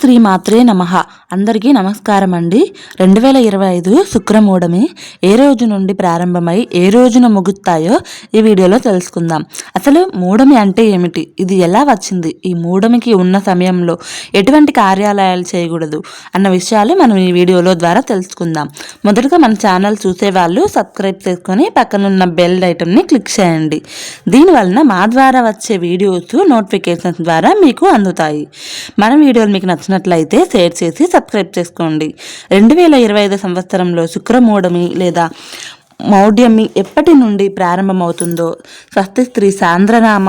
శ్రీ మాత్రే నమ. అందరికీ నమస్కారం అండి రెండు వేల ఇరవై ఐదు శుక్రమూఢమి ఏ రోజు నుండి ప్రారంభమై ఏ రోజున ముగుస్తాయో ఈ వీడియోలో తెలుసుకుందాం. అసలు మూఢమి అంటే ఏమిటి? ఇది ఎలా వచ్చింది? ఈ మూఢమికి ఉన్న సమయంలో ఎటువంటి కార్యాలయాలు చేయకూడదు అన్న విషయాలు మనం ఈ వీడియోలో ద్వారా తెలుసుకుందాం. మొదటగా మన ఛానల్ చూసే వాళ్ళు సబ్స్క్రైబ్ చేసుకొని పక్కనున్న బెల్ ఐటమ్ని క్లిక్ చేయండి. దీనివలన మా ద్వారా వచ్చే వీడియోస్ నోటిఫికేషన్స్ ద్వారా మీకు అందుతాయి. మన వీడియోలు మీకు నచ్చినట్లయితే షేర్ చేసి సబ్స్క్రైబ్ చేసుకోండి. రెండు వేల ఇరవై ఐదు సంవత్సరంలో శుక్రమూఢమి లేదా మౌఢ్యమి ఎప్పటి నుండి ప్రారంభమవుతుందో స్వస్తి స్త్రీ సాంద్రనామ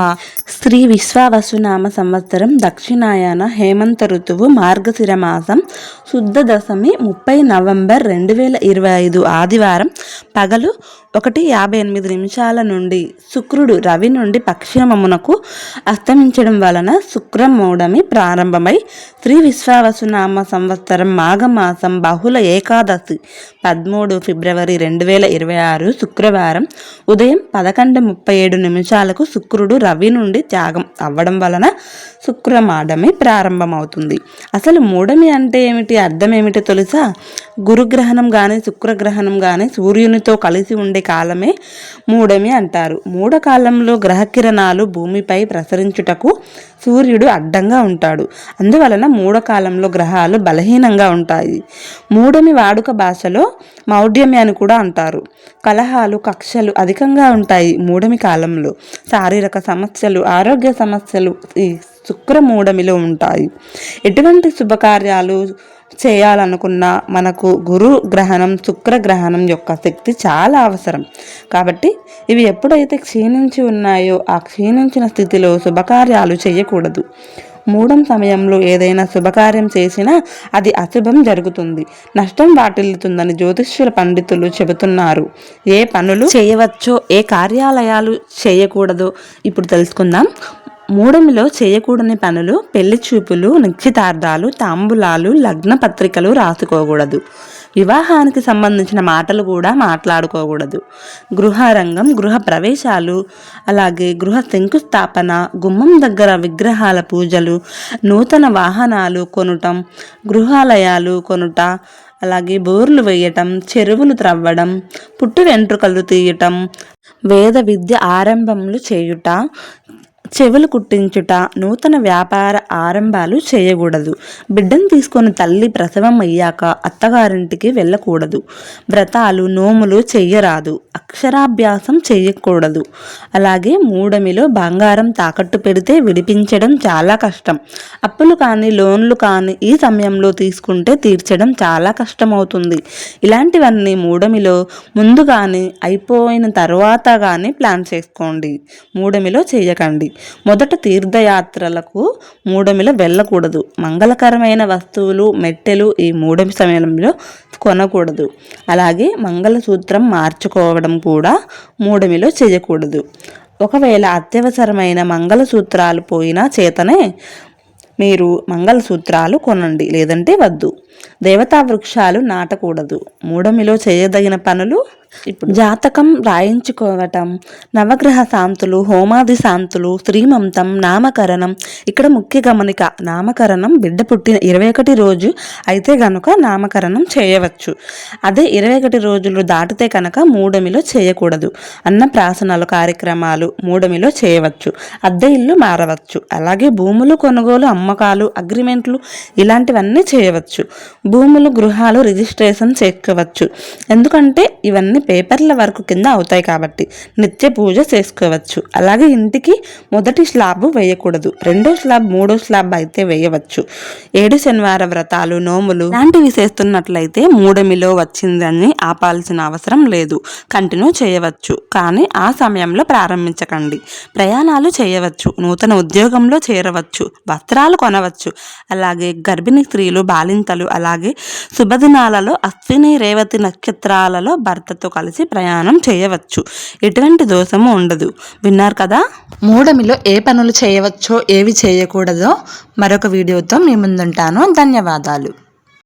స్త్రీ విశ్వావసునామ సంవత్సరం దక్షిణాయన హేమంత ఋతువు మార్గశిర మాసం శుద్ధ దశమి ముప్పై నవంబర్ రెండు వేల ఇరవై ఐదు ఆదివారం పగలు ఒకటి యాభై ఎనిమిది నిమిషాల నుండి శుక్రుడు రవి నుండి పక్షిమమునకు అస్తమించడం వలన శుక్రమౌడమి ప్రారంభమై శ్రీ విశ్వావసునామ సంవత్సరం మాఘమాసం బహుళ ఏకాదశి పదమూడు ఫిబ్రవరి రెండు వేల ఇరవై ఆరు శుక్రవారం ఉదయం పదకొండు ముప్పై ఏడు నిమిషాలకు శుక్రుడు రవి నుండి త్యాగం అవ్వడం వలన శుక్రమాడమి ప్రారంభమవుతుంది. అసలు మూడమి అంటే ఏమిటి? అర్థం ఏమిటి తెలుసా? గురుగ్రహణం కానీ శుక్రగ్రహణం కానీ సూర్యునితో కలిసి ఉండే కాలమే మూడమి అంటారు. మూడకాలంలో గ్రహకిరణాలు భూమిపై ప్రసరించుటకు సూర్యుడు అడ్డంగా ఉంటాడు. అందువలన మూడకాలంలో గ్రహాలు బలహీనంగా ఉంటాయి. మూడమి వాడుక భాషలో మౌఢ్యమి అని కూడా అంటారు. కలహాలు కక్షలు అధికంగా ఉంటాయి మూడమి కాలంలో. శారీరక సమస్యలు ఆరోగ్య సమస్యలు ఈ శుక్రమూడమిలో ఉంటాయి. ఎటువంటి శుభకార్యాలు చేయాలనుకున్న మనకు గురు గ్రహణం శుక్రగ్రహణం యొక్క శక్తి చాలా అవసరం. కాబట్టి ఇవి ఎప్పుడైతే క్షీణించి ఉన్నాయో ఆ క్షీణించిన స్థితిలో శుభకార్యాలు చేయ చేయకూడదు. మూడం సమయంలో ఏదైనా శుభకార్యం చేసినా అది అశుభం జరుగుతుంది. నష్టం వాటిల్లుతుందని జ్యోతిష్యుల పండితులు చెబుతున్నారు. ఏ పనులు చేయవచ్చో ఏ కార్యాలయాలు చేయకూడదో ఇప్పుడు తెలుసుకుందాం. మూడమిలో చేయకూడని పనులు పెళ్ళి చూపులు నిశ్చితార్థాలు తాంబులాలు లగ్న పత్రికలు రాసుకోకూడదు. వివాహానికి సంబంధించిన మాటలు కూడా మాట్లాడుకోకూడదు. గృహరంగం గృహ ప్రవేశాలు అలాగే గృహ శంకుస్థాపన గుమ్మం దగ్గర విగ్రహాల పూజలు నూతన వాహనాలు కొనుటం గృహాలయాలు కొనుట అలాగే బోర్లు వేయటం చెరువులు త్రవ్వడం పుట్టు వెంట్రుకలు తీయటం వేద విద్య ఆరంభములు చేయుట చెవులు కుట్టించుట నూతన వ్యాపార ఆరంభాలు చేయకూడదు. బిడ్డను తీసుకొని తల్లి ప్రసవం అయ్యాక అత్తగారింటికి వెళ్ళకూడదు. వ్రతాలు నోములు చెయ్యరాదు. అక్షరాభ్యాసం చేయకూడదు అలాగే మూడమిలో బంగారం తాకట్టు పెడితే విడిపించడం చాలా కష్టం. అప్పులు కానీ లోన్లు కానీ ఈ సమయంలో తీసుకుంటే తీర్చడం చాలా కష్టమవుతుంది. ఇలాంటివన్నీ మూడమిలో ముందు కానీ అయిపోయిన తర్వాత కానీ ప్లాన్ చేసుకోండి. మూడమిలో చేయకండి. మొదట తీర్థయాత్రలకు మూడమిలో వెళ్ళకూడదు. మంగళకరమైన వస్తువులు మెట్టెలు ఈ మూడమి సమయంలో కొనకూడదు. అలాగే మంగళసూత్రం మార్చుకోవడం కూడా మూడమిలో చేయకూడదు. ఒకవేళ అత్యవసరమైన మంగళసూత్రాలు పోయినా చేతనే మీరు మంగళసూత్రాలు కొనండి లేదంటే వద్దు. దేవతా వృక్షాలు నాటకూడదు. మూడమిలో చేయదగిన పనులు జాతకం రాయించుకోవటం నవగ్రహ శాంతులు హోమాది శాంతులు శ్రీమంతం నామకరణం. ఇక్కడ ముఖ్య గమనిక నామకరణం బిడ్డ పుట్టిన ఇరవై ఒకటి రోజు అయితే గనుక నామకరణం చేయవచ్చు. అదే ఇరవై ఒకటి రోజులు దాటితే కనుక మూడమిలో చేయకూడదు. అన్నప్రాసనాలు కార్యక్రమాలు మూడమిలో చేయవచ్చు. అద్దె ఇల్లు మారవచ్చు. అలాగే భూములు కొనుగోలు అమ్మకాలు అగ్రిమెంట్లు ఇలాంటివన్నీ చేయవచ్చు. భూములు గృహాలు రిజిస్ట్రేషన్ చేసుకోవచ్చు ఎందుకంటే ఇవన్నీ పేపర్ల వరకు కింద అవుతాయి కాబట్టి నిత్య పూజ చేసుకోవచ్చు. అలాగే ఇంటికి మొదటి స్లాబ్ వేయకూడదు. రెండో స్లాబ్ మూడో స్లాబ్ అయితే వేయవచ్చు. ఏడు శనివార వ్రతాలు నోములు లాంటివి చేస్తున్నట్లయితే మూడమిలో వచ్చిందని ఆపాల్సిన అవసరం లేదు. కంటిన్యూ చేయవచ్చు. కానీ ఆ సమయంలో ప్రారంభించకండి. ప్రయాణాలు చేయవచ్చు. నూతన ఉద్యోగంలో చేరవచ్చు. వస్త్రాలు కొనవచ్చు. అలాగే గర్భిణీ స్త్రీలు బాలింతలు అలాగే శుభదినాలలో అశ్విని రేవతి నక్షత్రాలలో భర్తతో కలిసి ప్రయాణం చేయవచ్చు. ఎటువంటి దోషము ఉండదు. విన్నారు కదా? మూడమిలో ఏ పనులు చేయవచ్చో ఏవి చేయకూడదో మరొక వీడియోతో మీ ముందుంటాను. ధన్యవాదాలు.